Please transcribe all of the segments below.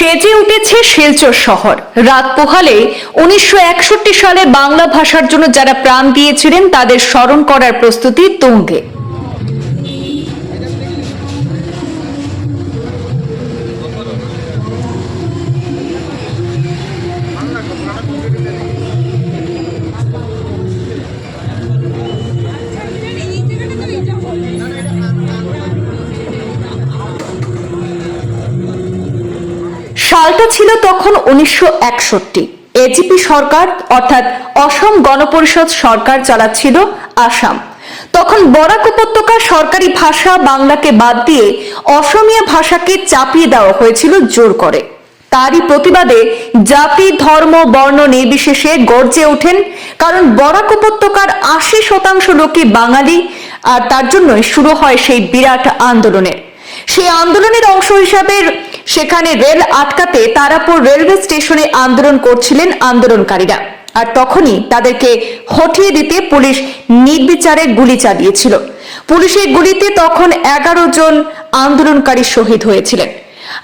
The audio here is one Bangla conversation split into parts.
সেজে উঠেছে শিলচর শহর। রাত পোহালে উনিশশো একষট্টি সালে বাংলা ভাষার জন্য যারা প্রাণ দিয়েছিলেন, তাদের স্মরণ করার প্রস্তুতি তুঙ্গে। সালটা ছিল তখন উনিশশো একষট্টি। এজিপি সরকার, অর্থাৎ অসম গণপরিষদ সরকার চালাচ্ছিল আসাম। তখন বরাক উপত্যকা সরকারি ভাষা বাংলাকে বাদ দিয়ে অসমীয়া ভাষাকে চাপিয়ে দেওয়া হয়েছিল জোর করে। তারই প্রতিবাদে জাতি, ধর্ম, বর্ণ নির্বিশেষে গর্জে ওঠেন, কারণ বরাক উপত্যকার আশি শতাংশ লোকই বাঙালি, আর তার জন্যই শুরু হয় সেই বিরাট আন্দোলনের। সেই আন্দোলনের অংশ হিসাবে সেখানে রেল আটকাতে তারাপুর রেলওয়ে স্টেশনে আন্দোলন করছিলেন আন্দোলনকারীরা। আর তখনই তাদেরকে হঠিয়ে দিতে পুলিশ নির্বিচারে গুলি চালিয়েছিল। পুলিশের গুলিতে তখন এগারো জন আন্দোলনকারী শহীদ হয়েছিলেন।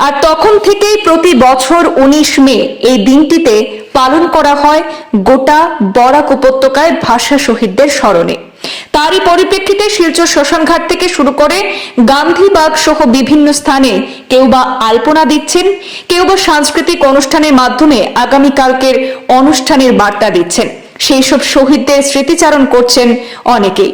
আর তখন থেকেই প্রতি বছর উনিশ মে এই দিনটিতে পালন করা হয় গোটা বরাক উপত্যকায় ভাষা শহীদদের স্মরণে। তারই পরিপ্রেক্ষিতে শিলচর শ্মশানঘাট থেকে শুরু করে গান্ধীবাগ সহ বিভিন্ন স্থানে কেউ বা আলপনা দিচ্ছেন, কেউ বা সাংস্কৃতিক অনুষ্ঠানের মাধ্যমে আগামীকালকের অনুষ্ঠানের বার্তা দিচ্ছেন। সেই সব শহীদদের স্মৃতিচারণ করছেন অনেকেই।